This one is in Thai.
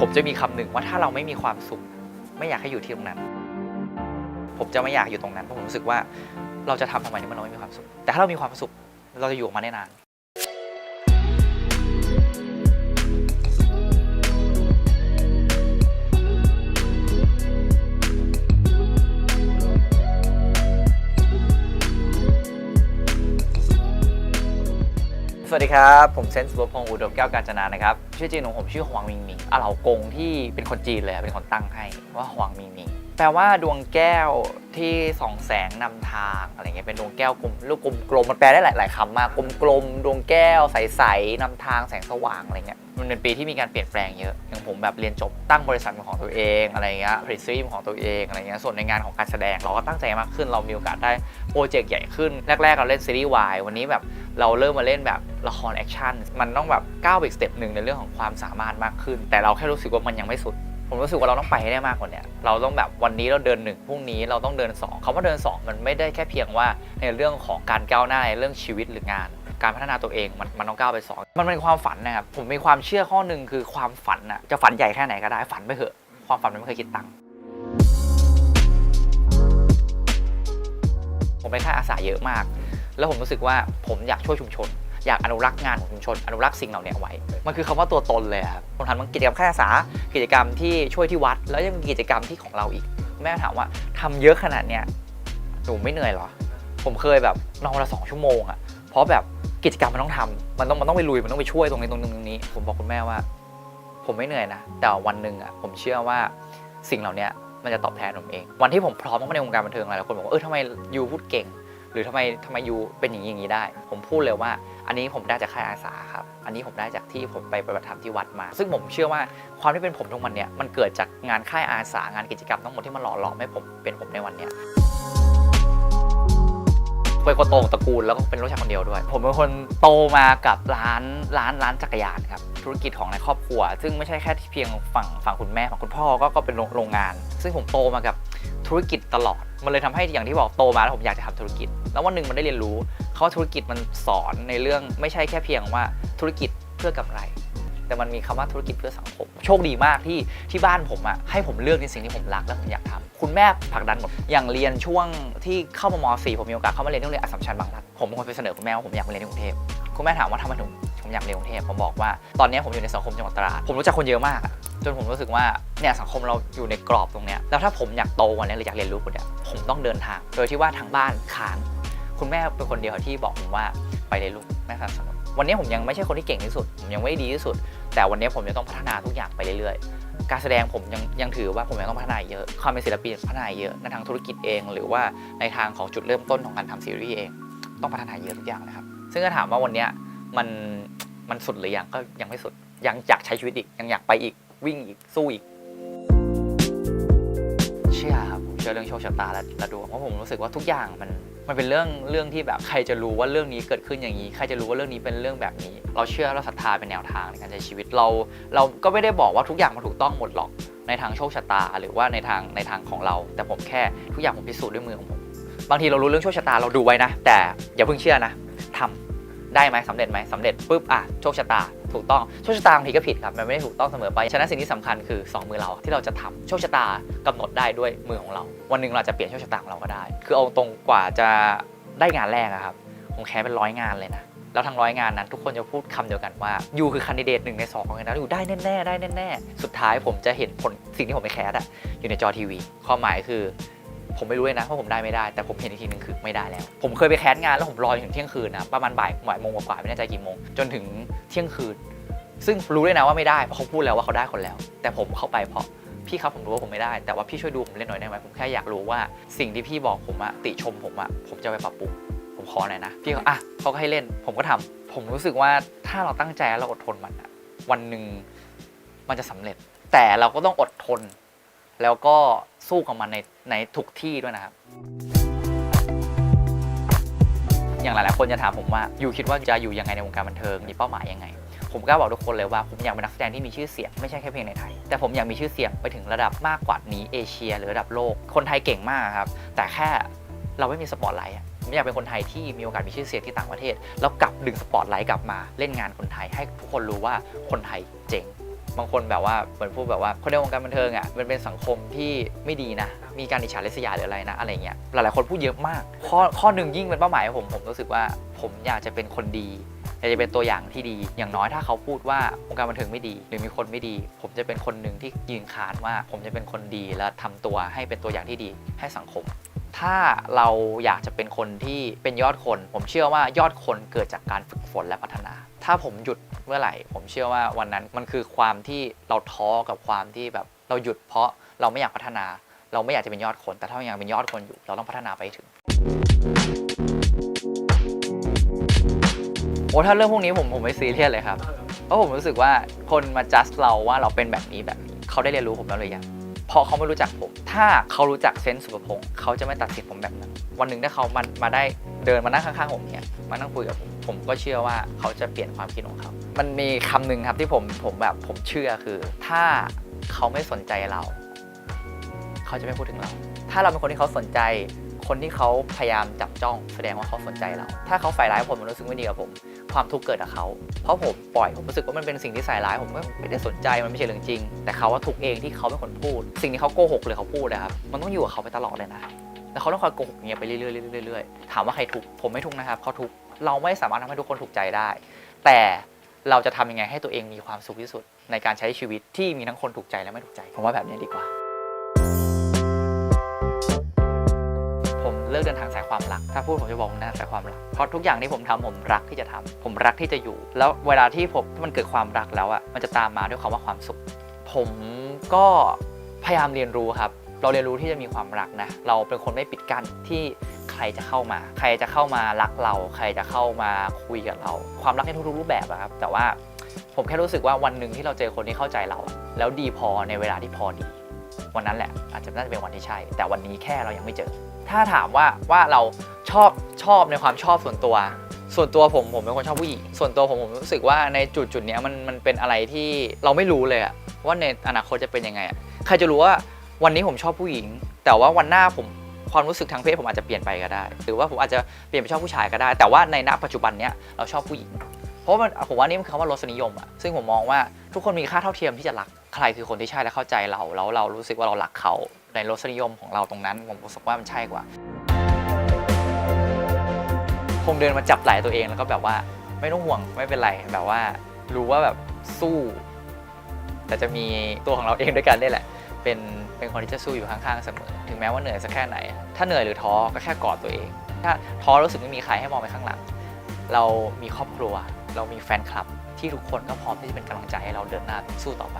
ผมจะมีคำหนึ่งว่าถ้าเราไม่มีความสุข ไม่อยากให้อยู่ที่ตรงนั้น ผมจะไม่อยากอยู่ตรงนั้นเพราะผมรู้สึกว่าเราจะทำทำไมที่มันเราไม่มีความสุข แต่ถ้าเรามีความสุขเราจะอยู่กับมันได้นาน ดีครับ ผมเซนส์สุภพงศ์อุดมแก้วกาญจนานะครับ ชื่อจริงของผมชื่อหวังมิงมิงอาเหลากงที่เป็นคนจีนเลยเป็นคนตั้งให้ว่าหวังมิงมิงแปลว่าดวงแก้วที่ส่องแสงนำทางอะไรเงี้ยเป็นดวงแก้วกลมลูกกลมๆมันแปลได้หลายๆคำมากกลมๆดวงแก้วใสๆนำทางแสงสว่างอะไรเงี้ย มันเป็นปีที่มีการเปลี่ยนแปลงเยอะอย่างผมแบบเรียนจบตั้งบริษัทของตัวเองอะไรเงี้ยผลิตซีรีส์ของตัวเองอะไรเงี้ยส่วนในงานของการแสดงเราก็ตั้งใจมากขึ้นเรามีโอกาสได้โปรเจกต์ใหญ่ขึ้นแรกๆเราเล่นซีรีส์วายวันนี้แบบเราเริ่มมาเล่นแบบละครแอคชั่นมันต้องแบบก้าวอีกสเต็ปหนึ่งในเรื่องของความสามารถมากขึ้น แต่เราแค่รู้สึกว่ามันยังไม่สุดผมรู้สึกว่าเราต้องไปให้ได้มากกว่านี้เราต้องแบบวันนี้เราเดินหนึ่งพรุ่งนี้เราต้องเดินสองคำว่าเดินสองมันไม่ได้แค่เพียงว่าในเรื่องของการก้าวหน้าในเรื่องชีวิตหรืองาน การพัฒนาตัวเองมันมันต้องก้าวไปสองมันเป็นความฝันนะครับ ผมมีความเชื่อข้อหนึ่งคือความฝันน่ะจะฝันใหญ่แค่ไหนก็ได้ฝันไปเถอะ ความฝันมันไม่เคยคิดตังค์ผมไปค่ายอาสาเยอะมาก แล้วผมรู้สึกว่าผมอยากช่วยชุมชน อยากอนุรักษ์งานของชุมชน อนุรักษ์สิ่งเหล่านี้เอาไว้ มันคือคำว่าตัวตนเลยครับผมทำมันกิจกรรมค่ายอาสา กิจกรรมที่ช่วยที่วัด แล้วยังมีกิจกรรมที่ของเราอีก แม่ถามว่าทำเยอะขนาดเนี้ยหนูไม่เหนื่อยเหรอ ผมเคยแบบนอนวันละสองชั่วโมงอะเพราะแบบ กิจกรรมมันต้องทำมันต้องมันต้องไปลุยมันต้องไปช่วยตรงนี้ตรงนี้ตรงนี้ ผมบอกคุณแม่ว่า ผมไม่เหนื่อยนะแต่วันหนึ่งอะผมเชื่อว่าสิ่งเหล่านี้มันจะตอบแทนผมเอง วันที่ผมพร้อมเข้ามาในวงการบันเทิงหลายคนบอกว่าเออทำไมยูพูดเก่ง หรือทำไมทำไมยูเป็นอย่างนี้อย่างนี้ได้ ผมพูดเลยว่า อันนี้ผมได้จากค่ายอาสาครับอันนี้ผมได้จากที่ผมไปปฏิบัติธรรมที่วัดมา ซึ่งผมเชื่อว่าความที่เป็นผมทุกวันเนี่ยมันเกิดจากงานค่ายอาสางานกิจกรรมทั้งหมดที่มันหล่อหลอมให้ผมเป็นผมในวันเนี้ย เป็นคนโตของตระกูลแล้วก็เป็นลูกชายคนเดียวด้วย ผมเป็นคนโตมากับร้านร้านร้านจักรยานครับธุรกิจของในครอบครัว ซึ่งไม่ใช่แค่ที่เพียงฝั่งฝั่งคุณแม่ฝั่งคุณพ่อก็ก็เป็นโรงโรงงาน ซึ่งผมโตมากับธุรกิจตลอด มันเลยทำให้อย่างที่บอกโตมาแล้วผมอยากจะทำธุรกิจ แล้ววันหนึ่งมันได้เรียนรู้เขาว่าธุรกิจมันสอนในเรื่องไม่ใช่แค่เพียงว่าธุรกิจเพื่อกำไร แต่มันมีคำว่าธุรกิจเพื่อสังคม โชคดีมากที่ที่บ้านผมอะให้ผมเลือกในสิ่งที่ผมรักและผมอยากทำคุณแม่ผลักดันหมด อย่างเรียนช่วงที่เข้ามม .4 ผมมีโอกาสเข้ามาเรียนที่โรงเรียนอัสสัมชัญบางรักผมเป็นคนไปเสนอคุณแม่ว่าผมอยากมาเรียนที่กรุงเทพคุณแม่ถามว่าทำไมถึงผมอยากเรียนกรุงเทพผมบอกว่าตอนนี้ผมอยู่ในสังคมจังหวัดตราดผมรู้จักคนเยอะมากจนผมรู้สึกว่าเนี่ยสังคมเราอยู่ในกรอบตรงเนี้ยแล้วถ้าผมอยากโตกว่านี้หรืออยากเรียนรู้กว่านี้ผมต้องเดินทาง โดยที่ว่าทางบ้านค้านคุณแม่เป็นคนเดียวที่บอกผมว่าไปเลยลูกแม่สนับสนุน วันนี้ผมยังไม่ใช่คนที่เก่งที่สุด ผมยังไม่ได้ดีที่สุด แต่วันนี้ผมจะต้องพัฒนาทุกอย่างไปเรื่อยๆ การแสดงผมยังยังถือว่าผมยังต้องพัฒนาเยอะ ความเป็นศิลปินพัฒนาเยอะในทางธุรกิจเอง หรือว่าในทางของจุดเริ่มต้นของการทำซีรีส์เอง ต้องพัฒนาเยอะทุกอย่างนะครับ ซึ่งก็ถามว่าวันนี้มันมันสุดหรือยังก็ยังไม่สุด ยังอยากใช้ชีวิตอีก ยังอยากไปอีก วิ่งอีก สู้อีก เชื่อครับ ผมเชื่อเรื่องโชคชะตาและและดวงเพราะผมรู้สึกว่าทุกอย่างมัน มันเป็นเรื่องเรื่องที่แบบใครจะรู้ว่าเรื่องนี้เกิดขึ้นอย่างนี้ ใครจะรู้ว่าเรื่องนี้เป็นเรื่องแบบนี้ เราเชื่อเราศรัทธาเป็นแนวทางในการใช้ชีวิตเรา เราก็ไม่ได้บอกว่าทุกอย่างมันถูกต้องหมดหรอกในทางโชคชะตา หรือว่าในทางในทางของเรา แต่ผมแค่ทุกอย่างผมพิสูจน์ด้วยมือของผมบางทีเรารู้เรื่องโชคชะตาเราดูไว้นะ แต่อย่าเพิ่งเชื่อนะทำได้ไหมสำเร็จไหมสำเร็จปุ๊บอะโชคชะตา ถูกต้องโชคชะตาบางทีก็ผิดครับมันไม่ได้ถูกต้องเสมอไปฉะนั้นสิ่งที่สำคัญคือสองมือเราที่เราจะทำโชคชะตากำหนดได้ด้วยมือของเรา วันหนึ่งเราจะเปลี่ยนโชคชะตาของเราก็ได้ คือเอาตรงกว่าจะได้งานแรกอะครับผมแค่เป็นร้อยงานเลยนะแล้วทั้งร้อยงานนั้นทุกคนจะพูดคำเดียวกันว่ายูคือคันดิเดตหนึ่งในสองของนะอยู่ได้แน่ๆได้แน่ๆสุดท้ายผมจะเห็นผลสิ่งที่ผมไปแคสอะอยู่ในจอทีวีความหมายคือ ผมไม่รู้เลยนะว่าผมได้ไม่ได้ แต่ผมเห็นอีกทีหนึงคือไม่ได้แล้ว ผมเคยไปแคสงานแล้วผมรอจนถึงเที่ยงคืนนะประมาณบ่ายบ่ายโมงกว่าไม่แน่ใจกี่โมง จนถึงเที่ยงคืน ซึ่งรู้เลยนะว่าไม่ได้เพราะเขาพูดแล้วว่าเขาได้คนแล้ว แต่ผมเข้าไปเพราะพี่ครับผมรู้ว่าผมไม่ได้ แต่ว่าพี่ช่วยดูผมเล่นหน่อยได้ไหมผมแค่อยากรู้ว่าสิ่งที่พี่บอกผมอะติชมผมอะผมจะไปปรับปรุงผมขอหน่อยนะพี่เขาอะเขาก็ให้เล่น ผมก็ทำผมรู้สึกว่าถ้าเราตั้งใจแล้วเราอดทนมันอะวันหนึ่งมันจะสำเร็จ แต่เราก็ต้องอดทน แล้วก็สู้กับมันในในทุกที่ด้วยนะครับ อย่างหลายๆคนจะถามผมว่าอยู่คิดว่าจะอยู่ยังไงในวงการบันเทิงมีเป้าหมายยังไง ผมกล้าบอกทุกคนเลยว่าผมอยากเป็นนักแสดงที่มีชื่อเสียงไม่ใช่แค่เพียงในไทย แต่ผมอยากมีชื่อเสียงไปถึงระดับมากกว่านี้เอเชีย หรือระดับโลก คนไทยเก่งมากครับแต่แค่เราไม่มีสปอตไลท์ผมอยากเป็นคนไทยที่มีโอกาสมีชื่อเสียงที่ต่างประเทศ แล้วกลับดึงสปอตไลท์กลับมาเล่นงานคนไทย ให้ทุกคนรู้ว่าคนไทยเจ๋ง บางคนแบบว่าเหมือนพูดแบบว่าคนในวงการบันเทิงอะมันเป็นสังคมที่ไม่ดีนะ มีการอิจฉาริษยาหรืออะไรนะอะไรเงี้ยหลายๆคนพูดเยอะมาก ข้อข้อหนึ่งยิ่งเป็นเป้าหมายของผมผมรู้สึกว่าผมอยากจะเป็นคนดีอยากจะเป็นตัวอย่างที่ดี อย่างน้อยถ้าเขาพูดว่าวงการบันเทิงไม่ดี หรือมีคนไม่ดี ผมจะเป็นคนหนึ่งที่ยืนค้านว่า ผมจะเป็นคนดีและทำตัวให้เป็นตัวอย่างที่ดีให้สังคม ถ้าเราอยากจะเป็นคนที่เป็นยอดคน ผมเชื่อว่ายอดคนเกิดจากการฝึกฝนและพัฒนา ถ้าผมหยุด เมื่อไหร่ ผมเชื่อว่าวันนั้นมันคือความที่เราท้อกับความที่แบบเราหยุดเพราะเราไม่อยากพัฒนา เราไม่อยากจะเป็นยอดคน แต่ถ้ายังเป็นยอดคนอยู่ เราต้องพัฒนาไปถึงโอ้ถ้าเรื่องพวกนี้ผมผมไม่ซีเรียสเลยครับเพราะผมรู้สึกว่าคนมาจัดเราว่าเราเป็นแบบนี้แบบนี้เขาได้เรียนรู้ผมแล้วหรือยังเพราะเขาไม่รู้จักผม ถ้าเขารู้จักเซนส์สุภพงศ์เขาจะไม่ตัดสินผมแบบนั้น วันหนึ่งถ้าเขามันมาได้เดินมานั่งข้างๆผมเนี่ยมานั่งคุยกับผม ผมก็เชื่อว่าเขาจะเปลี่ยนความคิดของเขา มันมีคำหนึ่งครับที่ผมผมแบบผมเชื่อคือ ถ้าเขาไม่สนใจเรา เขาจะไม่พูดถึงเรา ถ้าเราเป็นคนที่เขาสนใจ คนที่เขาพยายามจับจ้องแสดงว่าเขาสนใจเรา ถ้าเขาใส่ร้ายผมมันรู้สึกไม่ดีกับผม ความทุกข์เกิดกับเขา เพราะผมปล่อยผมรู้สึกว่ามันเป็นสิ่งที่ใส่ร้ายผมก็ไม่ได้สนใจมันไม่ใช่เรื่องจริง แต่เขาว่าทุกเองที่เขาเป็นคนพูด สิ่งที่เขาโกหกหรือเขาพูดนะครับมันต้องอยู่กับเขาไปตลอดเลยนะแล้วเขาต้องคอยโกหกเงี้ยไปเรื่อยๆเรื่อยๆถามว่าใครทุกข์ผมไม่ทุกข์นะครับเขาทุกข์ เราไม่สามารถทำให้ทุกคนถูกใจได้ แต่เราจะทำยังไงให้ตัวเองมีความสุขที่สุด ในการใช้ชีวิตที่มีทั้งคนถูกใจและไม่ถูกใจ ผมว่าแบบนี้ดีกว่า ผมเลือกเดินทางสายความรัก ถ้าพูดผมจะบอกผมเดินทางสายความรัก เพราะทุกอย่างที่ผมทำผมรักที่จะทำผมรักที่จะอยู่ แล้วเวลาที่ผมมันเกิดความรักแล้วอะ มันจะตามมาด้วยคำว่าความสุข ผมก็พยายามเรียนรู้ครับ เราเรียนรู้ที่จะมีความรักนะ เราเป็นคนไม่ปิดกั้นที่ใครจะเข้ามา ใครจะเข้ามารักเรา ใครจะเข้ามาคุยกับเรา ความรักในทุกๆรูปแบบอะครับ แต่ว่าผมแค่รู้สึกว่าวันหนึ่งที่เราเจอคนที่เข้าใจเรา แล้วดีพอในเวลาที่พอดี วันนั้นแหละ อาจจะน่าจะเป็นวันที่ใช่ แต่วันนี้แค่เรายังไม่เจอ ถ้าถามว่าว่าเราชอบชอบในความชอบส่วนตัว ส่วนตัวผมผมเป็นคนชอบผู้หญิง ส่วนตัวผมผมรู้สึกว่าในจุดจุดนี้มันมันเป็นอะไรที่เราไม่รู้เลยอะว่าในอนาคตจะเป็นยังไงอะใครจะรู้ว่า วันนี้ผมชอบผู้หญิง แต่ว่าวันหน้าผมความรู้สึกทางเพศผมอาจจะเปลี่ยนไปก็ได้ หรือว่าผมอาจจะเปลี่ยนไปชอบผู้ชายก็ได้ แต่ว่าในณปัจจุบันเนี้ยเราชอบผู้หญิง เพราะว่ามันผมว่านี่มันคำว่ารสนิยมอะซึ่งผมมองว่าทุกคนมีค่าเท่าเทียมที่จะรักใครคือคนที่ใช่และเข้าใจเราแล้วเรารู้สึกว่าเรารักเขาในรสนิยมของเราตรงนั้นผมรู้สึกว่ามันใช่กว่าคงเดินมาจับไหล่ตัวเองแล้วก็แบบว่าไม่ต้องห่วงไม่เป็นไรแบบว่า รู้ว่าแบบสู้ แต่จะมีตัวของเราเองด้วยกันนี่แหละ เป็น เป็นคนที่จะสู้อยู่ข้างๆเสมอ ถึงแม้ว่าเหนื่อยสักแค่ไหน ถ้าเหนื่อยหรือท้อก็แค่กอดตัวเอง ถ้าท้อรู้สึกไม่มีใครให้มองไปข้างหลัง เรามีครอบครัว เรามีแฟนคลับ ที่ทุกคนก็พร้อมที่จะเป็นกำลังใจให้เราเดินหน้าสู้ต่อไป